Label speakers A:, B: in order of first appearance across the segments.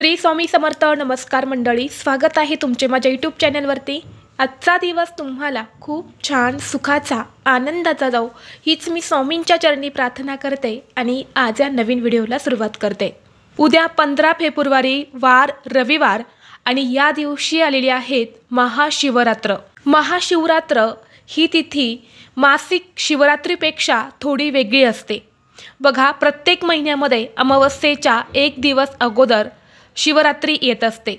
A: श्री स्वामी समर्थ नमस्कार मंडळी स्वागत आहे तुमचे माझ्या यूट्यूब चॅनलवरती आजचा दिवस तुम्हाला खूप छान सुखाचा आनंदाचा जाऊ हीच मी स्वामींच्या चरणी प्रार्थना करते आणि आज या नवीन व्हिडिओला सुरुवात करते. उद्या पंधरा फेब्रुवारी वार रविवार आणि या दिवशी आलेली आहेत महाशिवरात्र. महाशिवरात्र ही तिथी मासिक शिवरात्रीपेक्षा थोडी वेगळी असते. बघा प्रत्येक महिन्यामध्ये अमावस्येच्या एक दिवस अगोदर शिवरात्री येत असते.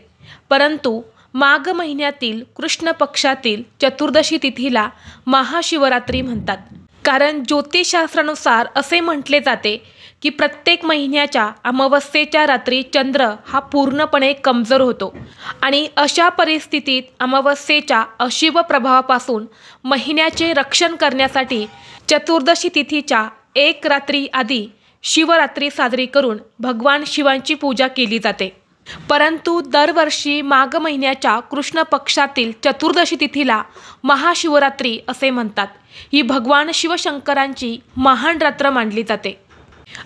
A: परंतु माघ महिन्यातील कृष्ण पक्षातील चतुर्दशी तिथीला महाशिवरात्री म्हणतात. कारण ज्योतिषशास्त्रानुसार असे म्हटले जाते की प्रत्येक महिन्याच्या अमावस्येच्या रात्री चंद्र हा पूर्णपणे कमजोर होतो आणि अशा परिस्थितीत अमावस्येच्या अशिव प्रभावापासून महिन्याचे रक्षण करण्यासाठी चतुर्दशी तिथीच्या एक रात्री आधी शिवरात्री साजरी करून भगवान शिवांची पूजा केली जाते. परंतु दरवर्षी माघ महिन्याच्या कृष्ण पक्षातील चतुर्दशी तिथीला महाशिवरात्री असे म्हणतात. ही भगवान शिवशंकरांची महान रात्र मानली जाते.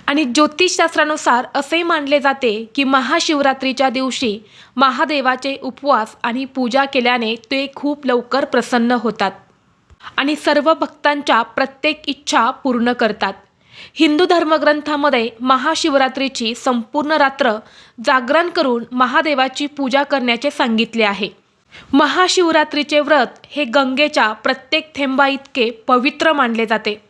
A: आणि ज्योतिषशास्त्रानुसार असे मानले जाते की महाशिवरात्रीच्या दिवशी महादेवाचे उपवास आणि पूजा केल्याने ते खूप लवकर प्रसन्न होतात. आणि सर्व भक्तांच्या प्रत्येक इच्छा पूर्ण करतात. हिंदू धर्मग्रंथामध्ये महाशिवरात्रीची संपूर्ण रात्र जागरण करून महादेवाची पूजा करण्याचे सांगितले आहे. महाशिवरात्रीचे व्रत हे गंगेच्या प्रत्येक थेंबा इतके पवित्र मानले जाते.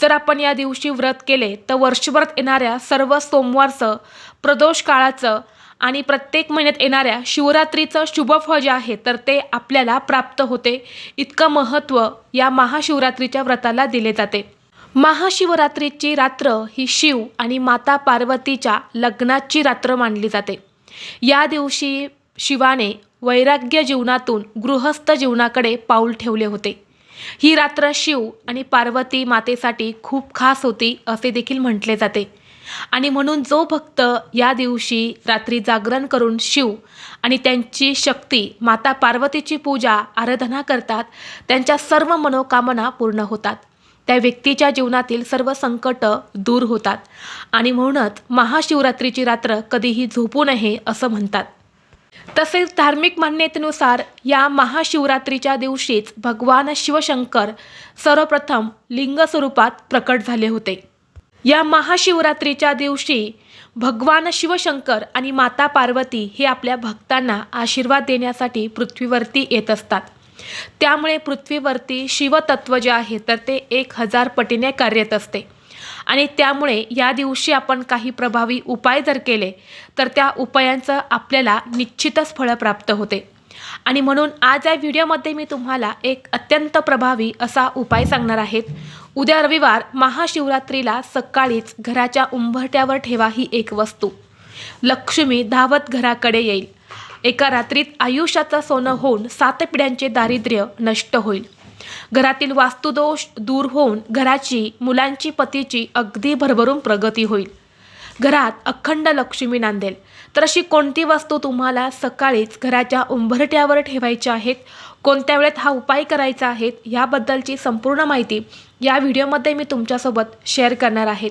A: जर आपण या दिवशी व्रत केले तर वर्षभरात येणाऱ्या सर्व सोमवारचं प्रदोष काळाचं आणि प्रत्येक महिन्यात येणाऱ्या शिवरात्रीचं शुभफळ जे आहे तर ते आपल्याला प्राप्त होते. इतकं महत्त्व या महाशिवरात्रीच्या व्रताला दिले जाते. महाशिवरात्रीची रात्र ही शिव आणि माता पार्वतीच्या लग्नाची रात्र मानली जाते. या दिवशी शिवाने वैराग्य जीवनातून गृहस्थ जीवनाकडे पाऊल ठेवले होते. ही रात्र शिव आणि पार्वती मातेसाठी खूप खास होती असे देखील म्हटले जाते. आणि म्हणून जो भक्त या दिवशी रात्री जागरण करून शिव आणि त्यांची शक्ती माता पार्वतीची पूजा आराधना करतात त्यांच्या सर्व मनोकामना पूर्ण होतात. त्या व्यक्तीच्या जीवनातील सर्व संकट दूर होतात. आणि म्हणूनच महाशिवरात्रीची रात्र कधीही झोपू नये असं म्हणतात. तसेच धार्मिक मान्यतेनुसार या महाशिवरात्रीच्या दिवशीच भगवान शिवशंकर सर्वप्रथम लिंग स्वरूपात प्रकट झाले होते. या महाशिवरात्रीच्या दिवशी भगवान शिवशंकर आणि माता पार्वती हे आपल्या भक्तांना आशीर्वाद देण्यासाठी पृथ्वीवरती येत असतात. त्यामुळे पृथ्वीवरती शिवतत्व जे आहे तर ते एक हजार पटीने कार्यरत असते. आणि त्यामुळे या दिवशी आपण काही प्रभावी उपाय जर केले तर त्या उपायांचं आपल्याला निश्चितच फळं प्राप्त होते. आणि म्हणून आज या व्हिडिओमध्ये मी तुम्हाला एक अत्यंत प्रभावी असा उपाय सांगणार आहेत उद्या रविवार महाशिवरात्रीला सकाळीच घराच्या उंबरट्यावर ठेवा ही एक वस्तू. लक्ष्मी धावत घराकडे येईल. एका रात्रीत आयुष्याचं सोनं होऊन सात पिढ्यांचे दारिद्र्य नष्ट होईल. घरातील वास्तुदोष दूर होऊन घराची मुलांची पतीची अगदी भरभरून प्रगती होईल. घरात अखंड लक्ष्मी नांदेल. तर अशी कोणती वस्तू तुम्हाला सकाळीच घराच्या उंबरट्यावर ठेवायच्या आहेत? कोणत्या वेळेत हा उपाय करायचा आहे? याबद्दलची संपूर्ण माहिती या व्हिडिओमध्ये मी तुमच्यासोबत शेअर करणार आहेत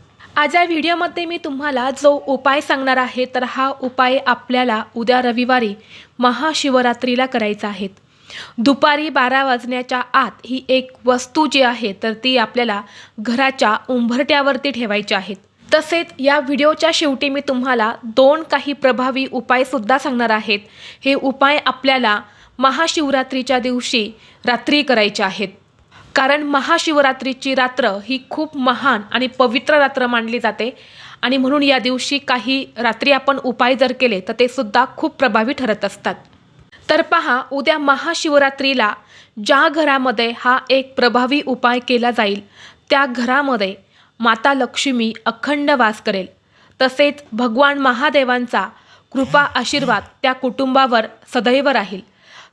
A: आज या व्हिडिओमध्ये मी तुम्हाला जो उपाय सांगणार आहे तर हा उपाय आपल्याला उद्या रविवारी महाशिवरात्रीला करायचा आहे. दुपारी बारा वाजण्याच्या आत ही एक वस्तू जी आहे तर ती आपल्याला घराच्या उंबरट्यावरती ठेवायची आहेत तसेच या व्हिडिओच्या शेवटी मी तुम्हाला दोन काही प्रभावी उपायसुद्धा सांगणार आहेत हे उपाय आपल्याला महाशिवरात्रीच्या दिवशी रात्री करायचे आहेत. कारण महाशिवरात्रीची रात्र ही खूप महान आणि पवित्र रात्र मानली जाते. आणि म्हणून या दिवशी काही रात्री आपण उपाय जर केले तर ते सुद्धा खूप प्रभावी ठरत असतात. तर पहा उद्या महाशिवरात्रीला ज्या घरामध्ये हा एक प्रभावी उपाय केला जाईल त्या घरामध्ये माता लक्ष्मी अखंड वास करेल. तसेच भगवान महादेवांचा कृपा आशीर्वाद त्या कुटुंबावर सदैव राहील.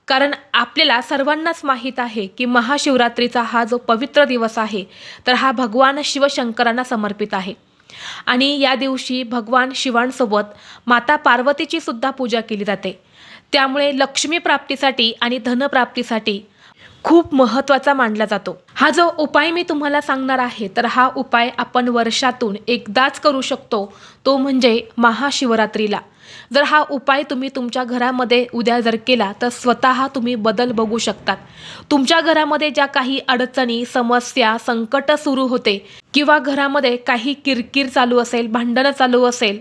A: कारण आपल्याला सर्वांनाच माहीत आहे की महाशिवरात्रीचा हा जो पवित्र दिवस आहे तर हा भगवान शिवशंकरांना समर्पित आहे. आणि या दिवशी भगवान शिवांसोबत माता पार्वतीची सुद्धा पूजा केली जाते. त्यामुळे लक्ष्मी प्राप्तीसाठी आणि धनप्राप्तीसाठी खूप महत्त्वाचा मानला जातो. हा जो उपाय मी तुम्हाला सांगणार आहे तर हा उपाय आपण वर्षातून एकदाच करू शकतो तो म्हणजे महाशिवरात्रीला. जर हा उपाय तुम्ही तुमच्या घरामध्ये उद्या जर केला तर स्वतः तुम्ही बदल बघू शकतात. तुमच्या घरामध्ये ज्या काही अडचणी समस्या संकट सुरू होते किंवा घरामध्ये काही किरकिर चालू असेल भांडणं चालू असेल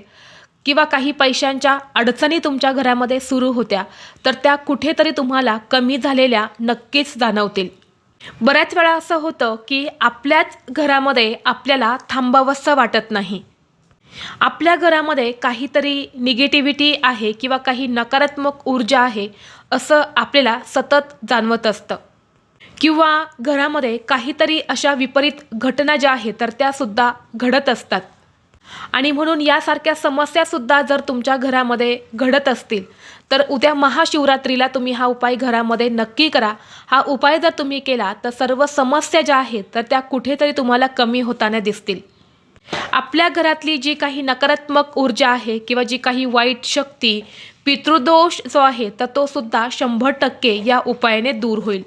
A: किंवा काही पैशांच्या अडचणी तुमच्या घरामध्ये सुरू होत्या तर त्या कुठेतरी तुम्हाला कमी झालेल्या नक्कीच जाणवतील. बऱ्याच वेळा असं होतं की आपल्याच घरामध्ये आपल्याला थांबावंसं वाटत नाही. आपल्या घरामध्ये काहीतरी निगेटिव्हिटी आहे किंवा काही नकारात्मक ऊर्जा आहे असं आपल्याला सतत जाणवत असतं. किंवा घरामध्ये काहीतरी अशा विपरीत घटना ज्या आहेत तर त्यासुद्धा घडत असतात. आणि म्हणून यासारख्या समस्यासुद्धा जर तुमच्या घरामध्ये घडत असतील तर उद्या महाशिवरात्रीला तुम्ही हा उपाय घरामध्ये नक्की करा. हा उपाय जर तुम्ही केला तर सर्व समस्या ज्या आहेत तर त्या कुठेतरी तुम्हाला कमी होताना दिसतील. आपल्या घरातली जी काही नकारात्मक ऊर्जा आहे किंवा जी काही वाईट शक्ती पितृदोष जो आहे तर तो सुद्धा शंभर टक्के या उपायाने दूर होईल.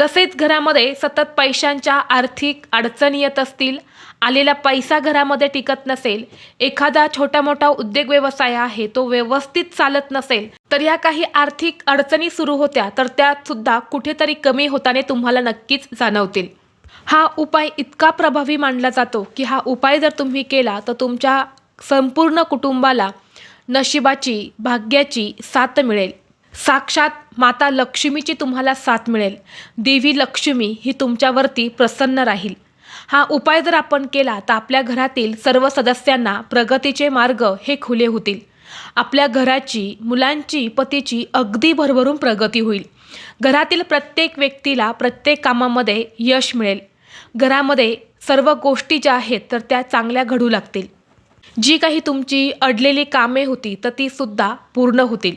A: तसेच घरामध्ये सतत पैशांच्या आर्थिक अडचणी येत असतील आलेला पैसा घरामध्ये टिकत नसेल एखादा छोटा मोठा उद्योग व्यवसाय आहे तो व्यवस्थित चालत नसेल तर या काही आर्थिक अडचणी सुरू होत्या तर त्या सुद्धा कुठेतरी कमी होताने तुम्हाला नक्कीच जाणवतील. हा उपाय इतका प्रभावी मानला जातो की हा उपाय जर तुम्ही केला तर तुमच्या संपूर्ण कुटुंबाला नशिबाची भाग्याची साथ मिळेल. साक्षात माता लक्ष्मीची तुम्हाला साथ मिळेल. देवी लक्ष्मी ही तुमच्यावरती प्रसन्न राहील. हा उपाय जर आपण केला तर आपल्या घरातील सर्व सदस्यांना प्रगतीचे मार्ग हे खुले होतील. आपल्या घराची मुलांची पतीची अगदी भरभरून प्रगती होईल. घरातील प्रत्येक व्यक्तीला प्रत्येक कामामध्ये यश मिळेल. घरामध्ये सर्व गोष्टी ज्या आहेत तर त्या चांगल्या घडू लागतील. जी काही तुमची अडलेली कामे होती तर ती सुद्धा पूर्ण होतील.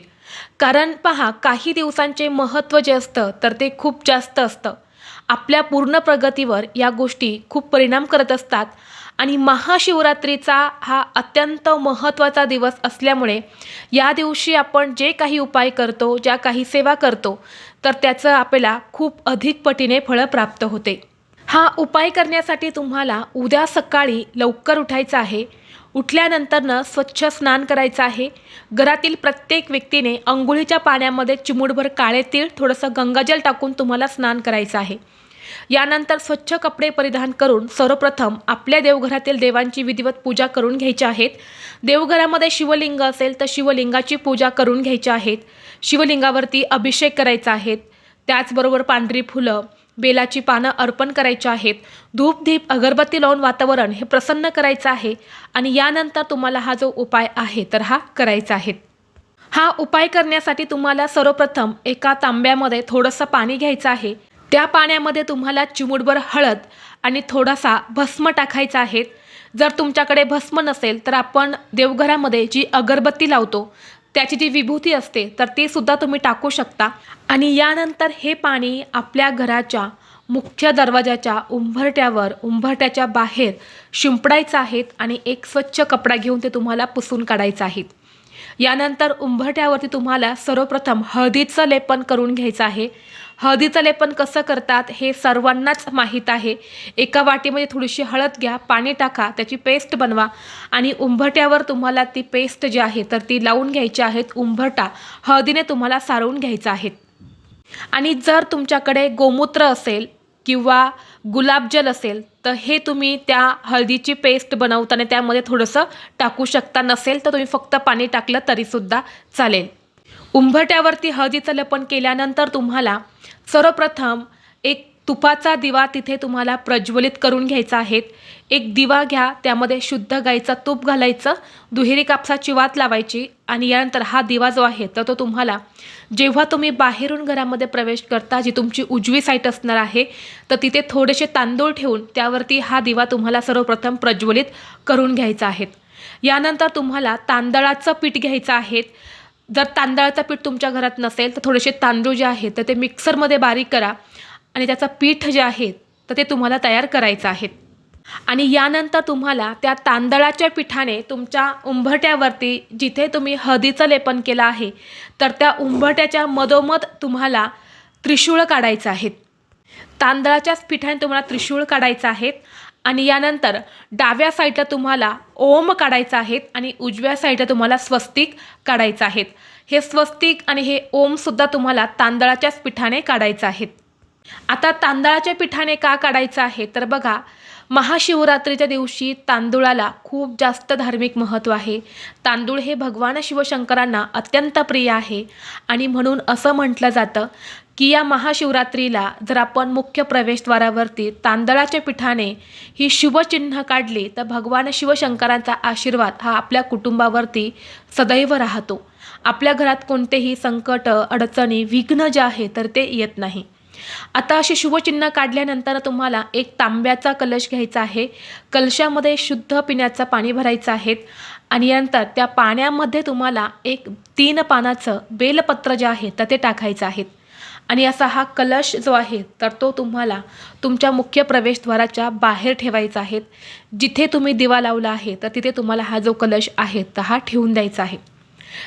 A: कारण पहा काही दिवसांचे महत्त्व जे असतं तर ते खूप जास्त असतं. आपल्या पूर्ण प्रगतीवर या गोष्टी खूप परिणाम करत असतात. आणि महाशिवरात्रीचा हा अत्यंत महत्त्वाचा दिवस असल्यामुळे या दिवशी आपण जे काही उपाय करतो ज्या काही सेवा करतो तर त्याचं आपल्याला खूप अधिक पटीने फळं प्राप्त होते. हा उपाय करण्यासाठी तुम्हाला उद्या सकाळी लवकर उठायचं आहे. उठल्यानंतरनं स्वच्छ स्नान करायचं आहे. घरातील प्रत्येक व्यक्तीने अंघोळीच्या पाण्यामध्ये चिमूटभर काळे तीळ थोडंसं गंगाजल टाकून तुम्हाला स्नान करायचं आहे. यानंतर स्वच्छ कपडे परिधान करून सर्वप्रथम आपल्या देवघरातील देवांची विधिवत पूजा करून घ्यायची आहेत. देवघरामध्ये शिवलिंग असेल तर शिवलिंगाची पूजा करून घ्यायची आहेत. शिवलिंगावरती अभिषेक करायचा आहेत त्याचबरोबर पांढरी फुलं बेलाची पानं अर्पण करायची आहेत. धूपधीप अगरबत्ती लावून वातावरण हे प्रसन्न करायचं आहे आणि यानंतर तुम्हाला हा जो उपाय आहे तर हा करायचा आहे. हा उपाय करण्यासाठी तुम्हाला सर्वप्रथम एका तांब्यामध्ये थोडंसं पाणी घ्यायचं आहे. त्या पाण्यामध्ये तुम्हाला चिमूटभर हळद आणि थोडासा भस्म टाकायचा आहे. जर तुमच्याकडे भस्म नसेल तर आपण देवघरामध्ये जी अगरबत्ती लावतो त्याची जी विभूती असते तर ती सुद्धा तुम्ही टाकू शकता. आणि यानंतर हे पाणी आपल्या घराच्या मुख्य दरवाजाच्या उंबरट्यावर उंबरट्याच्या बाहेर शिंपडायचं आहेत आणि एक स्वच्छ कपडा घेऊन ते तुम्हाला पुसून काढायचं आहेत. यानंतर उंबरट्यावरती तुम्हाला सर्वप्रथम हळदीचं लेपन करून घ्यायचं आहे. हळदीचं लेपन कसं करतात हे सर्वांनाच माहीत आहे. एका वाटीमध्ये थोडीशी हळद घ्या पाणी टाका त्याची पेस्ट बनवा आणि उंबरट्यावर तुम्हाला ती पेस्ट जी आहे तर ती लावून घ्यायची आहेत. उंबरटा हळदीने तुम्हाला सारवून घ्यायचा आहे. आणि जर तुमच्याकडे गोमूत्र असेल किंवा गुलाबजल असेल तर हे तुम्ही त्या हळदीची पेस्ट बनवताना त्यामध्ये थोडंसं टाकू शकता. नसेल तर तुम्ही फक्त पाणी टाकलं तरीसुद्धा चालेल. उंबरट्यावरती हळदीचं लेपन केल्यानंतर तुम्हाला सर्वप्रथम एक तुपाचा दिवा तिथे तुम्हाला प्रज्वलित करून घ्यायचा आहे. एक दिवा घ्या त्यामध्ये शुद्ध गाईचं तूप घालायचं दुहेरी कापसाची वात लावायची आणि यानंतर हा दिवा जो आहे तर तो तुम्हाला जेव्हा तुम्ही बाहेरून घरामध्ये प्रवेश करता जी तुमची उजवी साईट असणार आहे तर तिथे थोडेसे तांदूळ ठेवून त्यावरती हा दिवा तुम्हाला सर्वप्रथम प्रज्वलित करून घ्यायचा आहे. यानंतर तुम्हाला तांदळाचं पीठ घ्यायचं आहे. जर तांदळाचं पीठ तुमच्या घरात नसेल तर थोडेसे तांदूळ जे आहेत तर ते मिक्सरमध्ये बारीक करा. आणि त्याचं पीठ जे आहे तर ते तुम्हाला तयार करायचं आहे. आणि यानंतर तुम्हाला त्या तांदळाच्या पिठाने तुमच्या उंबरट्यावरती जिथे तुम्ही हळदीचं लेपन केलं आहे तर त्या उंबरट्याच्या मधोमध तुम्हाला त्रिशूळ काढायचं आहे. तांदळाच्याच पिठाने तुम्हाला त्रिशूळ काढायचं आहे. आणि यानंतर डाव्या साईडला तुम्हाला ओम काढायचं आहेत आणि उजव्या साईडला तुम्हाला स्वस्तिक काढायचं आहेत. हे स्वस्तिक आणि हे ओमसुद्धा तुम्हाला तांदळाच्याच पिठाने काढायचं आहेत. आता तांदळाच्या पिठाने का काढायचं आहे? तर बघा महाशिवरात्रीच्या दिवशी तांदूळाला खूप जास्त धार्मिक महत्त्व आहे. तांदूळ हे भगवान शिवशंकरांना अत्यंत प्रिय आहे. आणि म्हणून असं म्हटलं जातं की या महाशिवरात्रीला जर आपण मुख्य प्रवेशद्वारावरती तांदळाच्या पिठाने ही शुभचिन्ह काढली तर भगवान शिवशंकरांचा आशीर्वाद हा आपल्या कुटुंबावरती सदैव राहतो. आपल्या घरात कोणतेही संकट अडचणी विघ्न जे आहे तर ते येत नाही. आता असे शुभचिन्ह काढल्यानंतर तुम्हाला एक तांब्याचा कलश घ्यायचा आहे. कलशामध्ये शुद्ध पिण्याचं पाणी भरायचं आहे आणि नंतर त्या पाण्यामध्ये तुम्हाला एक तीन पानाचं बेलपत्र जे आहे तर ते टाकायचं आहे. आणि असा हा कलश जो आहे तर तो तुम्हाला तुमच्या मुख्य प्रवेशद्वाराच्या बाहेर ठेवायचा आहे. जिथे तुम्ही दिवा लावला आहे तर तिथे तुम्हाला हा जो कलश आहे तर हा ठेवून द्यायचा आहे.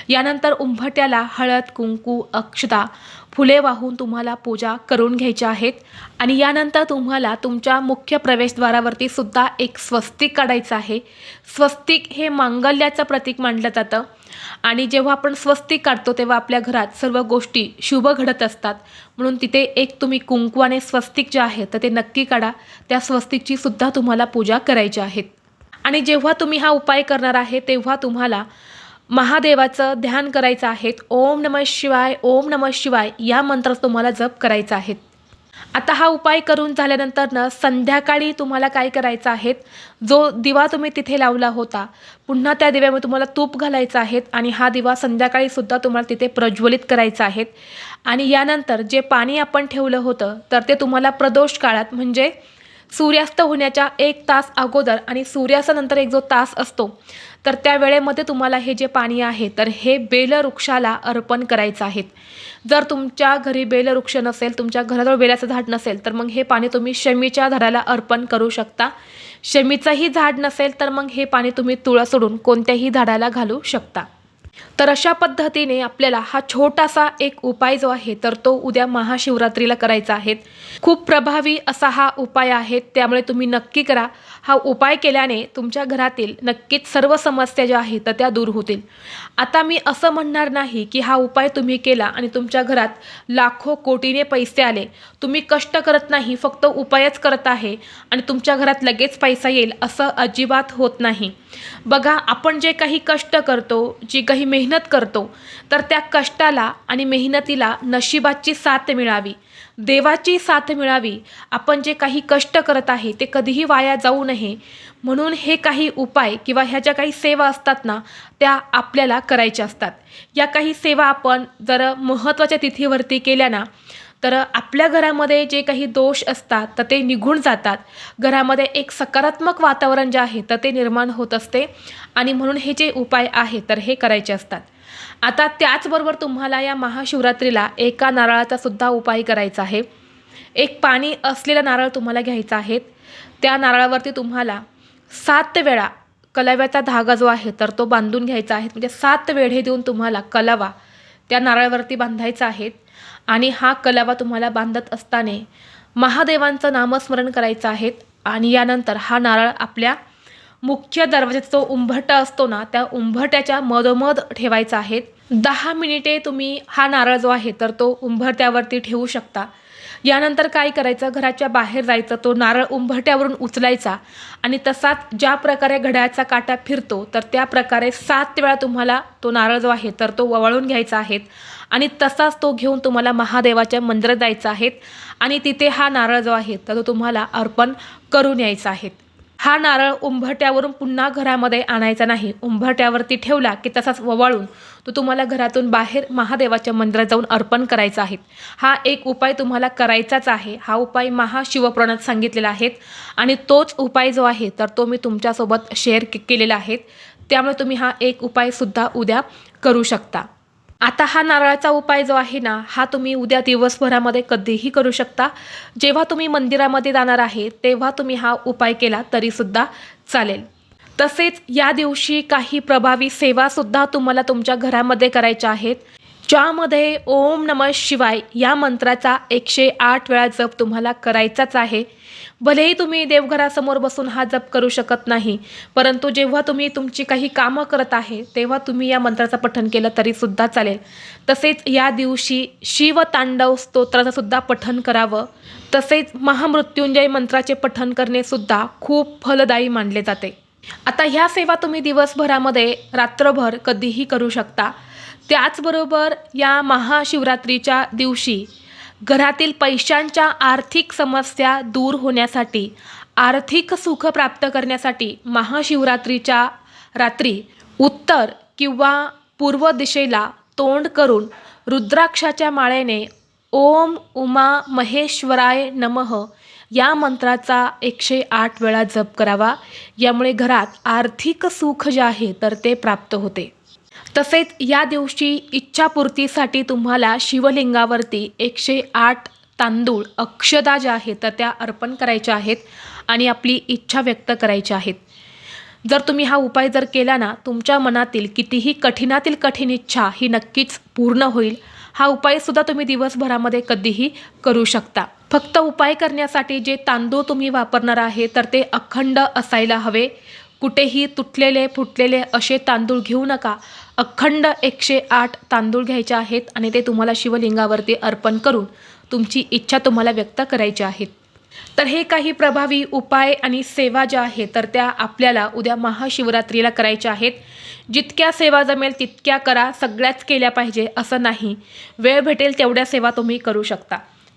A: यानंतर उंभट्याला हळद कुंकू अक्षता फुले वाहून तुम्हाला पूजा करून घ्यायच्या आहेत. आणि यानंतर तुम्हाला तुमच्या मुख्य प्रवेशद्वारावरती सुद्धा एक स्वस्तिक काढायचं आहे. स्वस्तिक हे मांगल्याचं प्रतीक मानलं जातं. आणि जेव्हा आपण स्वस्तिक काढतो तेव्हा आपल्या घरात सर्व गोष्टी शुभ घडत असतात. म्हणून तिथे एक तुम्ही कुंकवाने स्वस्तिक जे आहे तर ते नक्की काढा. त्या स्वस्तिकची सुद्धा तुम्हाला पूजा करायची आहेत आणि जेव्हा तुम्ही हा उपाय करणार आहे तेव्हा तुम्हाला महादेवाचं ध्यान करायचं आहे. ओम नम शिवाय ओम नम शिवाय या मंत्राचा तुम्हाला जप करायचा आहे. आता हा उपाय करून झाल्यानंतर ना संध्याकाळी तुम्हाला काय करायचं आहे? जो दिवा तुम्ही तिथे लावला होता पुन्हा त्या दिव्यामध्ये तुम्हाला तूप घालायचं आहे आणि हा दिवा संध्याकाळीसुद्धा तुम्हाला तिथे प्रज्वलित करायचा आहे. आणि यानंतर जे पाणी आपण ठेवलं होतं तर ते तुम्हाला प्रदोष काळात म्हणजे सूर्यास्त होण्याच्या एक तास अगोदर आणि सूर्यास्तानंतर एक जो तास असतो तर त्या वेळेमध्ये तुम्हाला हे जे पाणी आहे तर हे बेलवृक्षाला अर्पण करायचं आहे. जर तुमच्या घरी बेलवृक्ष नसेल तुमच्या घराजवळ बेलाचं झाड नसेल तर मग हे पाणी तुम्ही शमीच्या झाडाला अर्पण करू शकता. शमीचंही झाड नसेल तर मग हे पाणी तुम्ही तुळा सोडून कोणत्याही झाडाला घालू शकता. तर अशा पद्धतीने आपल्याला हा छोटासा एक उपाय जो आहे तर तो उद्या महाशिवरात्रीला करायचा आहे. खूप प्रभावी असा हा उपाय आहे त्यामुळे तुम्ही नक्की करा. हा उपाय केल्याने तुमच्या घरातील नक्कीच सर्व समस्या ज्या आहेत तर त्या दूर होतील. आता मी असं म्हणणार नाही की हा उपाय तुम्ही केला आणि तुमच्या घरात लाखो कोटीने पैसे आले. तुम्ही कष्ट करत नाही फक्त उपायच करत आहे आणि तुमच्या घरात लगेच पैसा येईल असं अजिबात होत नाही. बघा आपण जे काही कष्ट करतो जी काही मेहनत करतो तर त्या कष्टाला आणि मेहनतीला नशिबाची साथ मिळावी. देवाची साथ मिळावी. आपण जे काही कष्ट करत आहे ते कधीही वाया जाऊ नये. म्हणून हे काही उपाय किंवा ह्या ज्या काही सेवा असतात ना त्या आपल्याला करायच्या असतात. या काही सेवा आपण जर महत्त्वाच्या तिथीवरती केल्या ना तर आपल्या घरामध्ये जे काही दोष असतात तर ते निघून जातात. घरामध्ये एक सकारात्मक वातावरण जे आहे तर ते निर्माण होत असते. आणि म्हणून हे जे उपाय आहे तर हे करायचे असतात. आता त्याचबरोबर तुम्हाला या महाशिवरात्रीला एका नारळाचा सुद्धा उपाय करायचा आहे. एक पाणी असलेला नारळ तुम्हाला घ्यायचा आहे. त्या नारळावरती तुम्हाला सात वेळा कलाव्याचा धागा जो आहे तर तो बांधून घ्यायचा आहे. म्हणजे सात वेढे देऊन तुम्हाला कलावा त्या नारळावरती बांधायचा आहे. आणि हा कलावा तुम्हाला बांधत असताना महादेवांचं नामस्मरण करायचं आहे आणि यानंतर हा नारळ आपल्या मुख्य दरवाजाचा जो उंबरटा असतो ना त्या उंबरट्याच्या मधोमध ठेवायचा आहे दहा मिनिटे तुम्ही हा नारळ जो आहे तर तो उंबरट्यावरती ठेवू शकता. यानंतर काय करायचं? घराच्या बाहेर जायचं तो नारळ उंबरट्यावरून उचलायचा आणि तसाच ज्या प्रकारे घड्याळाचा काटा फिरतो तर त्या प्रकारे सात वेळा तुम्हाला तो नारळ जो आहे तर तो वळून घ्यायचा आहे. आणि तसाच तो घेऊन तुम्हाला महादेवाच्या मंदिरात जायचा आहे आणि तिथे हा नारळ जो आहे तर तो तुम्हाला अर्पण करून यायचा आहे हा नारळ उंबरट्यावरून पुन्हा घरामध्ये आणायचा नाही. उंबरट्यावरती ठेवला की तसाच ववाळून तो तुम्हाला घरातून बाहेर महादेवाच्या मंदिरात जाऊन अर्पण करायचा आहे हा एक उपाय तुम्हाला करायचाच आहे. हा उपाय महाशिवपुराणात सांगितलेला आहे. आणि तोच उपाय जो आहे तर तो मी तुमच्यासोबत शेअर केलेला आहे. त्यामुळे तुम्ही हा एक उपायसुद्धा उद्या करू शकता. आता हा नारळाचा उपाय जो आहे ना हा तुम्ही उद्या दिवसभरामध्ये कधीही करू शकता. जेव्हा तुम्ही मंदिरामध्ये जाणार आहे तेव्हा तुम्ही हा उपाय केला तरीसुद्धा चालेल. तसेच या दिवशी काही प्रभावी सेवासुद्धा तुम्हाला तुमच्या घरामध्ये करायच्या आहेत. ज्यामध्ये ओम नम शिवाय या मंत्राचा एकशे आठ वेळा जप तुम्हाला करायचाच आहे. भलेही तुम्ही देवघरासमोर बसून हा जप करू शकत नाही परंतु जेव्हा तुम्ही तुमची काही कामं करत आहे तेव्हा तुम्ही या मंत्राचं पठण केलं तरीसुद्धा चालेल. तसेच या दिवशी शिवतांडव स्तोत्राचं सुद्धा पठण करावं. तसेच महामृत्युंजय मंत्राचे पठण करणेसुद्धा खूप फलदायी मानले जाते. आता ह्या सेवा तुम्ही दिवसभरामध्ये रात्रभर कधीही करू शकता. त्याचबरोबर या महाशिवरात्रीच्या दिवशी घरातील पैशांच्या आर्थिक समस्या दूर होण्यासाठी आर्थिक सुख प्राप्त करण्यासाठी महाशिवरात्रीच्या रात्री उत्तर किंवा पूर्व दिशेला तोंड करून रुद्राक्षाच्या माळेने ओम उमा महेश्वराय नमः या मंत्राचा एकशे आठ वेळा जप करावा. यामुळे घरात आर्थिक सुख जे आहे तर ते प्राप्त होते. तसेच या दिवशी इच्छापूर्तीसाठी तुम्हाला शिवलिंगावरती एकशे आठ तांदूळ अक्षदा ज्या आहेत तर त्या अर्पण करायच्या आहेत आणि आपली इच्छा व्यक्त करायची आहेत. जर तुम्ही हा उपाय जर केला ना तुमच्या मनातील कितीही कठीणातील कठीण इच्छा ही नक्कीच पूर्ण होईल. हा उपायसुद्धा तुम्ही दिवसभरामध्ये कधीही करू शकता. फक्त उपाय करण्यासाठी जे तांदूळ तुम्ही वापरणार आहे तर ते अखंड असायला हवे. कुठेही तुटलेले फुटलेले असे तांदूळ घेऊ नका. अखंड एकशे आठ तांदूळ घ्यायचे आहेत आणि ते तुम्हाला शिवलिंगावरती अर्पण करून तुमची इच्छा तुम्हाला व्यक्त करायची आहेत. तर हे काही प्रभावी उपाय आणि सेवा ज्या आहेत तर त्या आपल्याला उद्या महाशिवरात्रीला करायच्या आहेत. जितक्या सेवा जमेल तितक्या करा सगळ्याच केल्या पाहिजे असं नाही. वेळ भेटेल तेवढ्या सेवा तुम्ही करू शकता.